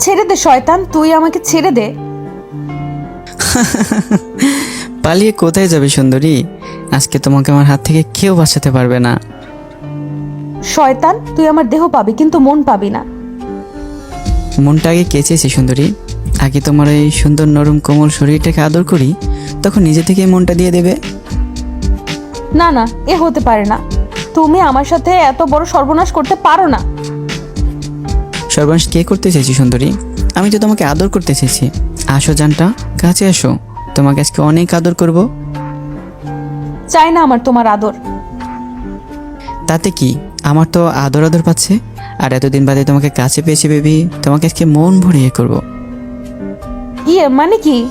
ছেড়ে দে শয়তান তুই আমাকে ছেড়ে দে। পালিয়ে কোথায় যাবে সুন্দরী? আজকে তোমাকে আমার হাত থেকে কেউ বাঁচাতে পারবে না। শয়তান তুই আমার দেহ পাবি কিন্তু মন পাবি না। মনটা আগে কেচেছি সুন্দরী। আগে তোমার এই সুন্দর নরম কোমল শরীরটাকে আদর করি তখন নিজে থেকে মনটা দিয়ে দেবে। না না এ হতে পারে না। তুমি আমার সাথে এত বড় সর্বনাশ করতে পারো না। সর্বাংশ কে করতে চেয়েছি সুন্দরী? আমি তো তোমাকে আদর করতে চেয়েছি আসো জানটা কাছে আসো। তোমাকে আজকে অনেক আদর করব। চাই না আমার তোমার আদর। তাতে কি? আমার তো আদর আদর পাচ্ছে। আর এতদিন বাদে তোমাকে কাছে পেয়েছি বেবি। তোমাকে আজকে মন ভরে ভরিয়ে করব। ইয়ে মানে কি?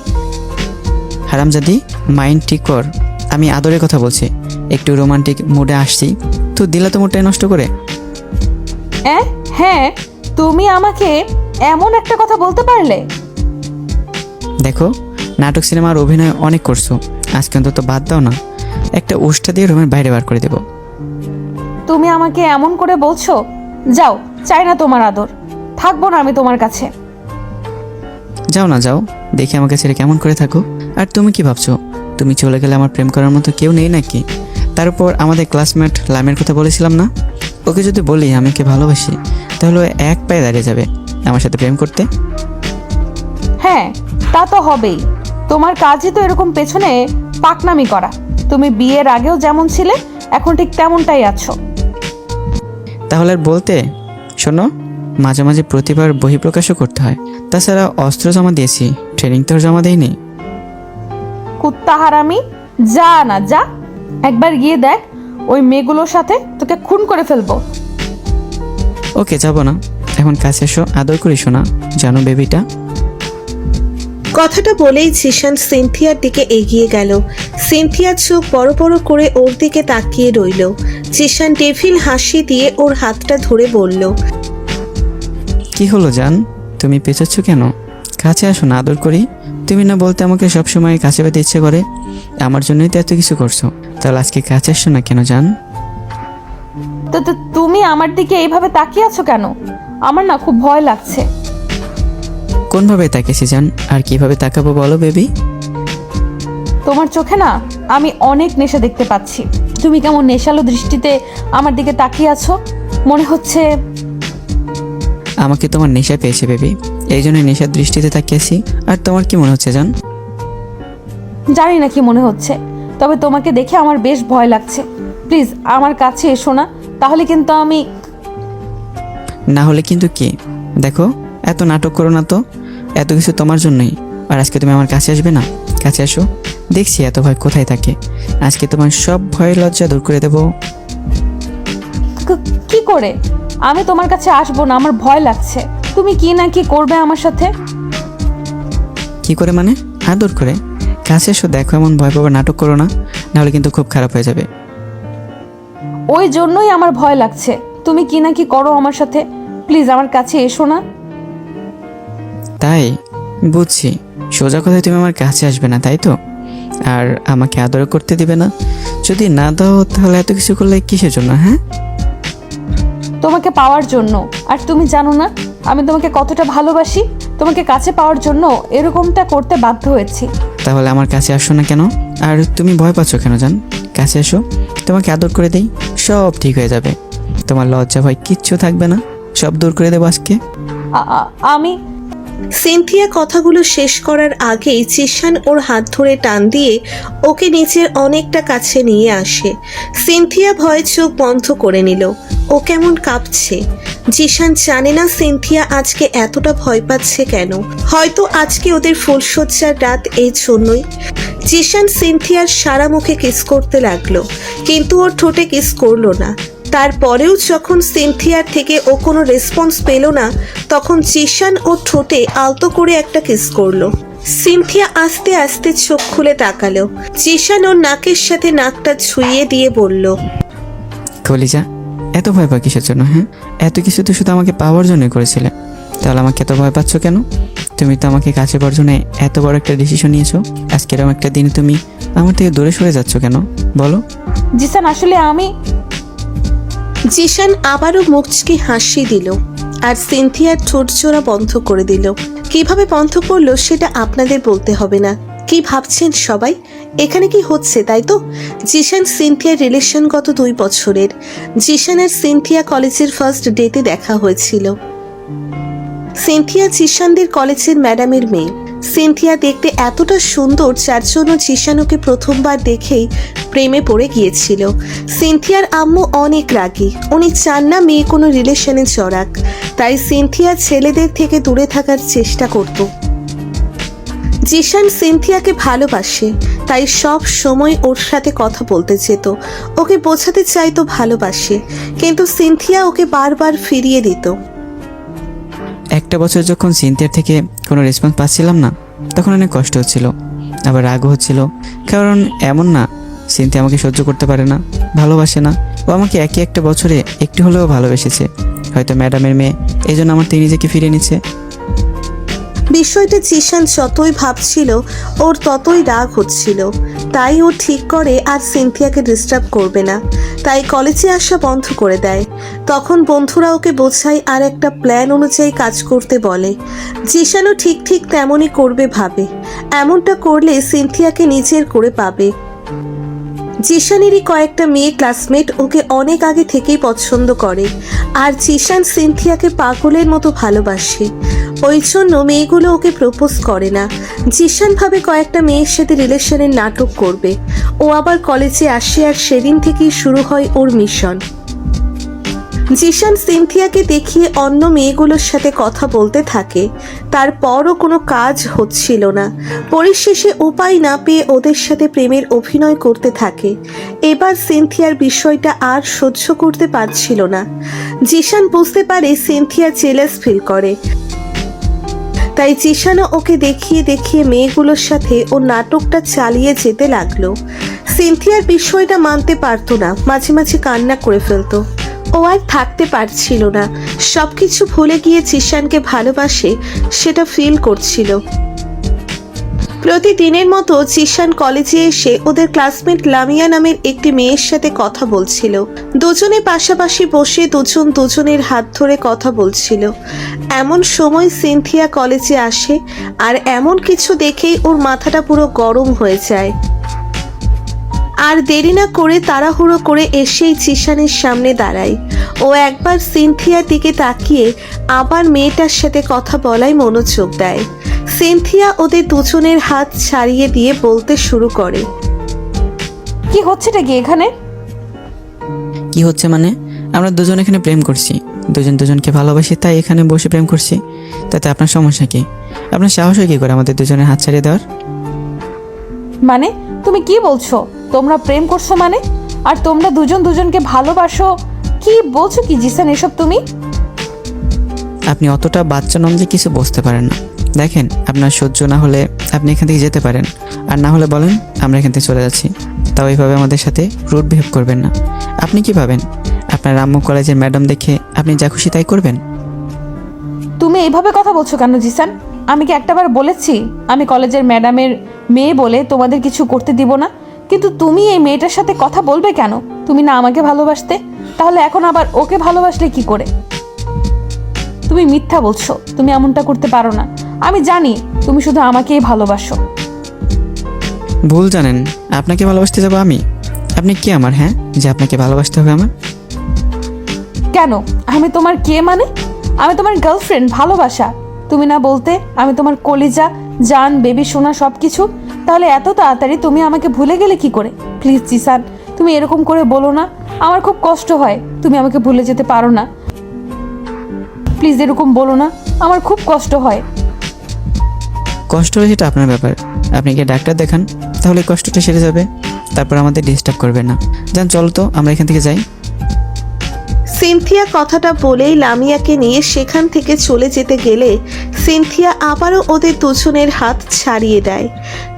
হারামজাদি মাইন্ড ঠিক কর। আমি আদরের কথা বলছি। একটু রোমান্টিক মুডে আসছি। তো দিলা তো মুডটাই নষ্ট করে। অ্যাঁ হ্যাঁ? তুমি আমাকে এমন একটা কথা বলতে পারলে? দেখো নাটক সিনেমার অভিনয় অনেক করছ। আজকে অন্তত বাদ দাও না। একটা উষ্ঠা দিয়ে রুমের বাইরে বার করে দেবো। তুমি আমাকে এমন করে বলছো? যাও চাই না তোমার আদর। থাকব না আমি তোমার কাছে। যাও না যাও। দেখি আমাকে ছেড়ে কেমন করে থাকো। আর তুমি কি ভাবছ? তুমি চলে গেলে আমার প্রেম করার মতো কেউ নেই নাকি? তার উপর আমাদের ক্লাসমেট লামের কথা বলেছিলাম না? ওকে যদি বলি আমি ওকে ভালোবাসি তাহলে এক পায়ে দাঁড়িয়ে যাবে আমার সাথে প্রেম করতে? হ্যাঁ তা তো হবেই। তোমার কাজই তো এরকম পেছনে পাকনামি করা। তুমি বিয়ের আগেও যেমন ছিলে এখন ঠিক তেমনটাই আছো। তাহলে আর বলতে শোনো মাঝে মাঝে প্রতিবার বহিঃপ্রকাশও করতে হয়। তাছাড়া অস্ত্র জমা দিয়েছি ট্রেনিং তো জমা দেয়নি কুত্তা হারামি যা না যা। একবার গিয়ে দেখ ওই মেয়েগুলোর সাথে তোকে খুন করে ফেলব। ওকে যাব না। এখন কাছে এসো আদর করি শোনা জানো বেবিটা? কথাটা বলেই জিশান সিনথিয়ার দিকে এগিয়ে গেল। সিনথিয়ার চোখ বড় বড় করে ওর দিকে তাকিয়ে রইল। জিশান টেভিল হাসি দিয়ে ওর হাতটা ধরে বলল কি হলো জান? তুমি পেঁচাচ্ছ কেন? কাছে আসো না আদর করি। তুমি না বলতে আমাকে সবসময় কাছে পেতে ইচ্ছে করে। আমার জন্যই তো এত কিছু করছ। তাহলে আজকে কাছে আসো না কেন জান? তো তুমি আমার দিকে এইভাবে তাকিয়ে আছো কেন? আমার না খুব ভয় লাগছে। কোনভাবে তাকিয়েছি জান? আর কীভাবে তাকাবো বলো বেবি? তোমার চোখে না আমি অনেক নেশা দেখতে পাচ্ছি। তুমি কেমন নেশালো দৃষ্টিতে আমার দিকে তাকিয়ে আছো? মনে হচ্ছে আমাকে তোমার নেশা পেয়েছে বেবি। এই জন্য নেশার দৃষ্টিতে তাকিয়েছি। আর তোমার কি মনে হচ্ছে জান? জানি না কি মনে হচ্ছে তবে তোমাকে দেখে আমার বেশ ভয় লাগছে। প্লিজ আমার কাছে এসো না। তাহলে কিন্তু আমি না হলে কিন্তু কি? দেখো এত নাটক করো না তো। এত কিছু তোমার জন্যই। আর আজকে তুমি আমার কাছে আসবে না? কাছে আসো। দেখছি এত ভয় কোথায় থাকে। আজকে তোমার সব ভয় লজ্জা দূর করে দেবো। কি করে? আমি তোমার কাছে আসব না আমার ভয় লাগছে। তুমি কি না কি করবে আমার সাথে? কি করে মানে? হ্যাঁ দূর করে? কাছে এসো দেখো এমন ভয় পাবার নাটক করো না। নাহলে কিন্তু খুব খারাপ হয়ে যাবে। ওই জন্যই আমার ভয় লাগছে। তুমি কি না কি করো আমার সাথে? প্লিজ আমার কাছে এসো না। তাই? বুঝছি। সোজা কথায় তুমি আমার কাছে আসবে না তাই তো? আর আমাকে আদর করতে দিবে না? যদি না দাও তাহলে এত কিছু করলে কিসের জন্য হ্যাঁ? তোমাকে পাওয়ার জন্য। আর তুমি জানো না আমি তোমাকে কতটা ভালোবাসি? তোমাকে কাছে পাওয়ার জন্য এরকমটা করতে বাধ্য হয়েছি। তাহলে আমার কাছে আসো না কেন? আর তুমি ভয় পাচ্ছ কেন জান? কাছে এসো। তোমাকে আদর করে দেই। সব ঠিক হয়ে যাবে। তোমার লজ্জা ভয় কিচ্ছু থাকবে না। সব দূর করে দেবো আজকে। আমি? সিনথিয়া কথাগুলো শেষ করার আগেই চিশান ওর হাত ধরে টান দিয়ে ওকে নিচের অনেকটা কাছে নিয়ে আসে। সিনথিয়া ভয়ে চোখ বন্ধ করে নিল। ও কেমন কাঁপছে। জিশান জানে না সিনথিয়া আজকে এতটা ভয় পাচ্ছে কেন। হয়তো আজকে ওদের ফুলশয্যার রাত এই জন্যই। জিশান সিনথিয়ার সারা মুখে কিস করতে লাগল, কিন্তু ওর ঠোঁটে কিস করল না। তারপরেও যখন সিনথিয়ার থেকে ও কোনো রেসপন্স পেল না, তখন জিশান ও ঠোঁটে আলতো করে একটা কিস করল। সিনথিয়া আস্তে আস্তে চোখ খুলে তাকালো। জিশান ওর নাকের সাথে নাকটা ছুঁয়ে দিয়ে বলল, কলিজা এত ভয় পা কিসের জন্য হ্যাঁ? এত কিছু তো শুধু আমাকে পাওয়ার জন্যই করেছিলে। তাহলে আমাকে এত ভয় পাচ্ছ কেন? তুমি তো আমাকে কাছে পাওয়ার জন্য এত বড় একটা ডিসিশন নিয়েছো। আজকে এরকম একটা দিন তুমি আমার থেকে দূরে সরে যাচ্ছ কেন? বলো। জিসান আসলে আমি জিশান আবারও মুচকি হাসি দিল আর সিনথিয়ার ঠোঁট জোড়া বন্ধ করে দিল। কীভাবে বন্ধ করল সেটা আপনাদের বলতে হবে না। কি ভাবছেন সবাই? এখানে কি হচ্ছে তাই তো? জিশান সিনথিয়ার রিলেশন গত দুই বছরের। জিশান আর সিনথিয়া কলেজের ফার্স্ট ডেতে দেখা হয়েছিল। সিনথিয়া জিশানদের কলেজের ম্যাডামের মেয়ে। সিনথিয়া দেখতে এতটা সুন্দর, যার জন্য জিশান ওকে প্রথমবার দেখেই প্রেমে পড়ে গিয়েছিল। সিনথিয়ার আম্মু অনেক রাগী। উনি চান না মেয়ে কোনো রিলেশনে জড়াক তাই সিনথিয়া ছেলেদের থেকে দূরে থাকার চেষ্টা করত। জিশান সিনথিয়াকে ভালোবাসে, তাই সব সময় ওর সাথে কথা বলতে যেত। ওকে বোঝাতে চাইতো ভালোবাসে, কিন্তু সিনথিয়া ওকে বারবার ফিরিয়ে দিত। একটা বছর যখন সিনথিয়ার থেকে কোনো রেসপন্স পাচ্ছিলাম না, তখন অনেক কষ্ট হচ্ছিল, আবার রাগও হচ্ছিল, কারণ এমন না, সিনথিয়া আমাকে সহ্য করতে পারে না, ভালোবাসে না। ও আমাকে একই একটা বছরে একটু হলেও ভালোবেসেছে, হয়তো ম্যাডামের মেয়ে এই জন্য আমার থেকে নিজেকে ফিরে নিচ্ছে। বিষয়টা জিশান যতই ভাবছিল, ওর ততই রাগ হচ্ছিল। তাই ও ঠিক করে আর সিনথিয়াকে ডিস্টার্ব করবে না। তাই কলেজে আসা বন্ধ করে দেয়। তখন বন্ধুরা ওকে বোঝায় আর একটা প্ল্যান অনুযায়ী কাজ করতে বলে। জিশানও ঠিক ঠিক তেমনই করবে ভাবে। এমনটা করলে সিনথিয়াকে নিজের করে পাবে। জিশানেরই কয়েকটা মেয়ে ক্লাসমেট ওকে অনেক আগে থেকেই পছন্দ করে। আর জিশান সিনথিয়াকে পাগলের মতো ভালোবাসে। ওই জন্য মেয়েগুলো ওকে প্রপোজ করে না। জিশান ভাবে কয়েকটা মেয়ের সাথে রিলেশনের নাটক করবে। ও আবার কলেজে আসে আর সেদিন থেকেই শুরু হয় ওর মিশন জিশান সিনথিয়াকে দেখিয়ে অন্য মেয়েগুলোর সাথে কথা বলতে থাকে। তারপরও কোনো কাজ হচ্ছিল না। পরিশেষে উপায় না পেয়ে ওদের সাথে প্রেমের অভিনয় করতে থাকে। এবার সিনথিয়ার বিষয়টা আর সহ্য করতে পারছিল না। জিশান বুঝতে পারে সিনথিয়া জেলাস ফিল করে। তাই জিশানও ওকে দেখিয়ে দেখিয়ে মেয়েগুলোর সাথে ও নাটকটা চালিয়ে যেতে লাগল। সিনথিয়ার বিষয়টা মানতে পারতো না, মাঝে মাঝে কান্না করে ফেলতো। ও আর থাকতে পারছিল না। সবকিছু ভুলে গিয়ে জিশানকে ভালোবাসে, সেটা ফিল করছিল। প্রতিদিনের মতো জিশান কলেজে এসে ওদের ক্লাসমেট লামিয়া নামের একটি মেয়ের সাথে কথা বলছিল। দুজনে পাশাপাশি বসে দুজন দুজনের হাত ধরে কথা বলছিল। এমন সময় সিনথিয়া কলেজে আসে, আর এমন কিছু দেখেই ওর মাথাটা পুরো গরম হয়ে যায়। আর দেরি না করে তাড়াহুড়ো করে এসেই জিশানের সামনে দাঁড়ায়। ও একবার সিনথিয়ার দিকে তাকিয়ে আবার মেয়েটার সাথে কথা বলায় মনোযোগ দেয়। সিনথিয়া ওদের দুজনের হাত ছাড়িয়ে দিয়ে বলতে শুরু করে। কি হচ্ছেটা কি এখানে? কি হচ্ছে মানে? আমরা দুজন এখানে প্রেম করছি। দুজন দুজনকে ভালোবাসি তাই এখানে বসে প্রেম করছি। তাতে আপনার সমস্যা কি? আপনার সাহস হয় কি করে আমাদের দুজনের হাত ছাড়িয়ে দেওয়ার? মানে তুমি কি বলছো? তোমরা প্রেম করছ মানে? আর তোমরা দুজন দুজনকে ভালোবাসো? কি বলছো কি জিসান এসব তুমি? আপনি অতটা বাচ্চা নন যে কিছু বুঝতে পারেন না। দেখেন আপনার সহ্য না হলে আপনি এখান থেকে যেতে পারেন। আর না হলে বলেন আমরা এখান থেকে চলে যাচ্ছি। তাও এইভাবে আমাদের সাথে রুট বিহেভ করবেন না। আপনি কি ভাবেন? আপনার রাম্মু কলেজের ম্যাডাম দেখে আপনি যা খুশি তাই করবেন? তুমি এইভাবে কথা বলছো কেন জিসান? আমি কি একটাবার বলেছি আমি কলেজের ম্যাডামের মেয়ে বলে তোমাদের কিছু করতে দিব না? কিন্তু তুমি এই মেয়েটার সাথে কথা বলবে কেন? তুমি না আমাকে ভালোবাসতে? তাহলে এখন আবার ওকে ভালোবাসলে কি করে? তুমি মিথ্যা বলছো তুমি এমনটা করতে পারো না। আমি জানি তুমি শুধু আমাকেই ভালোবাসো। ভুল জানেন আপনাকে ভালোবাসতে যাব আমি? আপনি কি আমার হ্যাঁ? যে আপনাকে ভালোবাসতে হবে আমার? কেন? আমি তোমার কে মানে? আমি তোমার গার্লফ্রেন্ড ভালোবাসা। তুমি না বলতে আমি তোমার কলিজা জান বেবি সোনা সব কিছু তাহলে এত তাড়াতাড়ি তুমি আমাকে ভুলে গেলে কি করে? প্লিজ জিসান, তুমি এরকম করে বলো না। আমার খুব কষ্ট হয়, তুমি আমাকে ভুলে যেতে পারো না। প্লিজ এরকম বলো না। আমার খুব কষ্ট হয়। কষ্ট হলে সেটা আপনার ব্যাপার। আপনি গিয়ে ডাক্তার দেখান, তাহলে কষ্টটা সেরে যাবে। তারপর আমাদের ডিস্টার্ব করবে না। যান, চলো তো, আমরা এখান থেকে যাই। সিনথিয়া কথাটা বলেই লামিয়াকে নিয়ে সেখান থেকে চলে যেতে গেলে সিনথিয়া আবারও ওদের দুজনের হাত ছাড়িয়ে দেয়।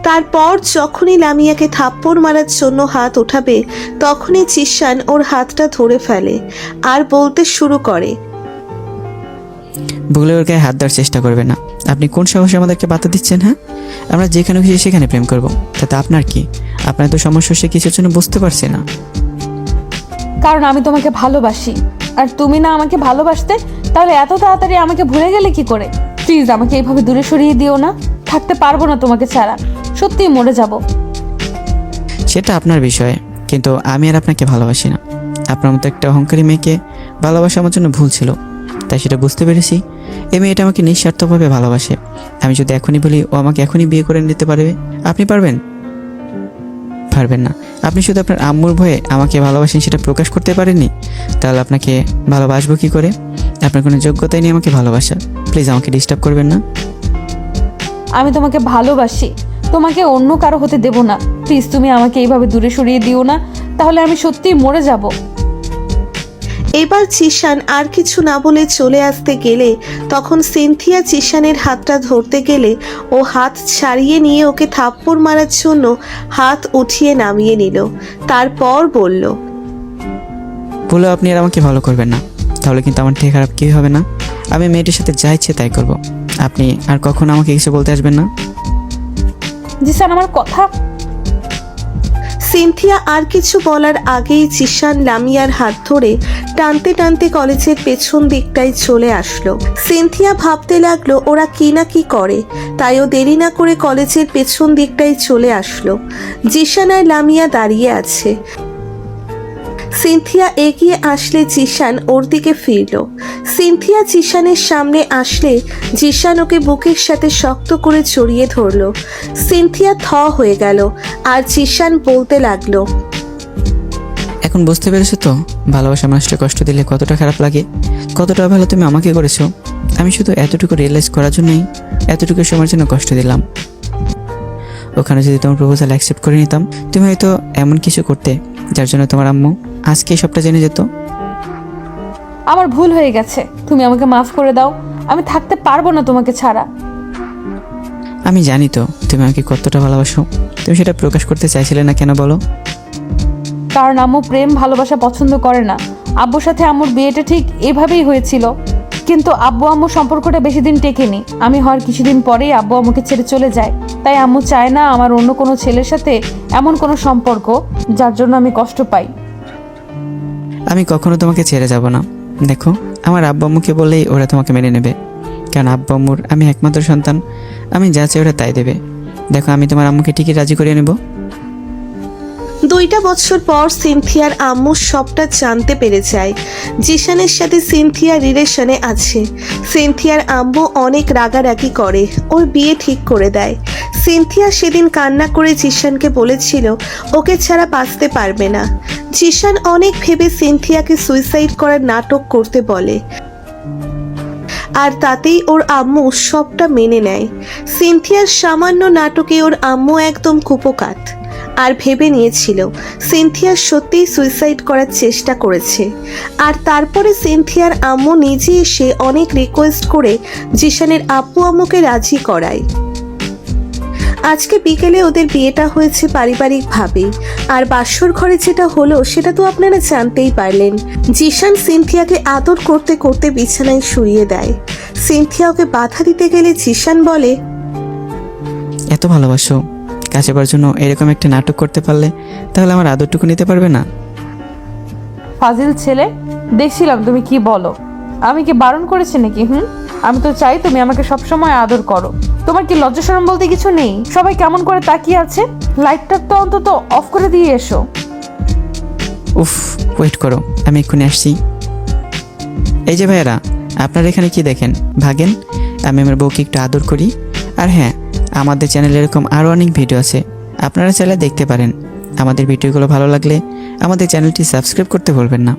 তারপর যখনই লামিয়াকে থাপ্পড় মারার জন্য হাত ওঠাবে, তখনই চিশান ওর হাতটা ধরে ফেলে আর বলতে শুরু করে, ভুলে ওর গায়ে হাত দেওয়ার চেষ্টা করবে না। আপনি কোন সাহসে আমাদেরকে বাধা দিচ্ছেন হ্যাঁ? আমরা যেখানে খুশি সেখানে প্রেম করব। তাতে আপনার কি? আপনার তো সমস্যা সে কিছুর জন্য বুঝতে পারছে না। কারণ আমি তোমাকে ভালোবাসি। আর তুমি না আমাকে ভালোবাসতে, তাহলে এত তাড়াতাড়ি আমাকে ভুলে গেলে কি করে? প্লিজ আমাকে এইভাবে দূরে সরিয়ে দিও না। থাকতে পারব না তোমাকে ছাড়া। সত্যিই মরে যাব। সেটা আপনার বিষয়, কিন্তু আমি আর আপনাকে ভালোবাসি না। আপনার মতো একটা অহংকারী মেয়েকে ভালোবাসা আমার জন্য ভুল ছিল। তাই সেটা বুঝতে পেরেছি। এই মেয়েটা আমাকে নিঃস্বার্থভাবে ভালোবাসে। আমি যদি এখনই বলি, ও আমাকে এখনই বিয়ে করে নিতে পারবে, আপনি পারবেন? পারবেন না। আপনি শুধু আপনার আম্মুর ভয়ে আমাকে ভালোবাসেন সেটা প্রকাশ করতে পারেননি? তাহলে আপনাকে ভালোবাসবো কী করে? আপনার কোনো যোগ্যতাই নেই আমাকে ভালোবাসা। প্লিজ আমাকে ডিস্টার্ব করবেন না। আমি তোমাকে ভালোবাসি। তোমাকে অন্য কারও হতে দেব না। প্লিজ তুমি আমাকে এইভাবে দূরে সরিয়ে দিও না। তাহলে আমি সত্যিই মরে যাব। এবার জিশান আর কিছু না বলে চলে আসতে গেলে তখন সিনথিয়া জিশানের হাতটা ধরতে গেলে ও হাত ছাড়িয়ে নিয়ে ওকে থাপ্পড় মারার জন্য হাত উঠিয়ে নামিয়ে নিল। তারপর বলল বলেও আপনি আর আমাকে ভালো করবেন না। তাহলে কিন্তু আমার থেকে খারাপ কেউ হবে না। আমি মেয়েটির সাথে যা ইচ্ছে তাই করব। আপনি আর কখনো আমাকে কিছু বলতে আসবেন না? জি স্যার আমার কথা সিনথিয়া আর কিছু বলার আগেই জিশান লামিয়ার হাত ধরে টানতে টানতে কলেজের পেছন দিকটায় চলে আসলো। সিনথিয়া ভাবতে লাগল, ওরা কি না কি করে? তাই ও দেরি না করে কলেজের পেছন দিকটায় চলে আসলো। জিশান আর লামিয়া দাঁড়িয়ে আছে। সিনথিয়া এগিয়ে আসলে জিশান ওর দিকে ফিরল। সিনথিয়া জিশানের সামনে আসলে জিশান ওকে বুকের সাথে শক্ত করে জড়িয়ে ধরল। সিনথিয়া থ হয়ে গেল আর জিশান বলতে লাগল, এখন বুঝতে পেরেছ তো? ভালোবাসা মানুষটা কষ্ট দিলে কতটা খারাপ লাগে? কতটা ভালো তুমি আমাকে করেছ? আমি শুধু এতটুকু রিয়েলাইজ করার জন্যই এতটুকু সময়ের জন্য কষ্ট দিলাম। ওখানে যদি তোমার প্রপোজাল অ্যাকসেপ্ট করে নিতাম, তুমি হয়তো এমন কিছু করতে, যার জন্য তোমার আম্মু আজকে সবটা জেনে যেত। আমার ভুল হয়ে গেছে। তুমি আমাকে মাফ করে দাও। আমি থাকতে পারব না তোমাকে ছাড়া। আমি জানি তো তুমি আমাকে কতটা ভালোবাসো। তুমি সেটা প্রকাশ করতে চাইছিলে না কেন বলো? কারণ আম্মু প্রেম ভালোবাসা পছন্দ করে না। আব্বুর সাথে আম্মুর বিয়েটা ঠিক এভাবেই হয়েছিল। কিন্তু আব্বু আম্মু সম্পর্কটা বেশি দিন টেকেনি। আমি হওয়ার কিছুদিন পরেই আব্বু আম্মুকে ছেড়ে চলে যায়। তাই আম্মু চায় না আমার অন্য কোনো ছেলের সাথে এমন কোনো সম্পর্ক যার জন্য আমি কষ্ট পাই। আমি কখনো তোমাকে ছেড়ে যাব না। দেখো, আমার আব্বা বললেই ওরা তোমাকে মেনে নেবে। কারণ আব্বা আম্মুর আমি একমাত্র সন্তান। আমি যা চাই ওরা তাই দেবে। দেখো, আমি তোমার আম্মুকে ঠিকই রাজি করিয়ে নেব। দুইটা বছর পর সিনথিয়ার আম্মু সবটা জানতে পেরে যায়। জিশানের সাথে সিনথিয়া রিলেশনে আছে। সিনথিয়ার আম্মু অনেক রাগারাগি করে। ওর বিয়ে ঠিক করে দেয়। সিনথিয়া সেদিন কান্না করে জিশানকে বলেছিল, ওকে ছাড়া বাঁচতে পারবে না। জিশান অনেক ভেবে সিনথিয়াকে সুইসাইড করার নাটক করতে বলে। আর তাতেই ওর আম্মু সবটা মেনে নেয়। সিনথিয়ার সামান্য নাটকে ওর আম্মু একদম কুপোকাত। আর ভেবে নিয়েছিল, সিনথিয়া সত্যিই সুইসাইড করার চেষ্টা করেছে। আর তারপরে সিনথিয়ার আম্মু নিজে এসে অনেক রিকোয়েস্ট করে জিশানের আপু আম্মুকে রাজি করায়। আজকে বিকেলে ওদের বিয়েটা হয়েছে পারিবারিকভাবে। আর বাসর ঘরে যেটা হলো সেটা তো আপনারা জানতেই পারলেন। জিশান সিনথিয়াকে আদর করতে করতে বিছানায় শুইয়ে দেয়। সিনথিয়া ওকে বাধা দিতে গেলে জিশান বলে এত ভালোবাসো কাছে পাওয়ার জন্য এরকম একটা নাটক করতে পারলে তাহলে আমার আদরটুকু নিতে পারবে না? ফাজিল ছেলে দেখছিলাম তুমি কি বলো। আমি কি বারণ করেছি নাকি হুম? আমি তো চাই তুমি আমাকে সবসময় আদর করো। তোমার কি লজ্জা শরম বলতে কিছু নেই? সবাই কেমন করে তাকিয়ে আছে? লাইটটা তো অন্তত অফ করে দিয়ে এসো। উফ ওয়েট করো, আমি এক্ষুনি আসছি। এই যে ভাইয়েরা, আপনারা এখানে কি দেখেন? ভাগেন, আমি আমার বউকে একটু আদর করি। আর হ্যাঁ আমাদের চ্যানেলে এরকম আরও অনেক ভিডিও আছে। আপনারা চাইলে দেখতে পারেন। আমাদের ভিডিওগুলো ভালো লাগলে আমাদের চ্যানেলটি সাবস্ক্রাইব করতে ভুলবেন না।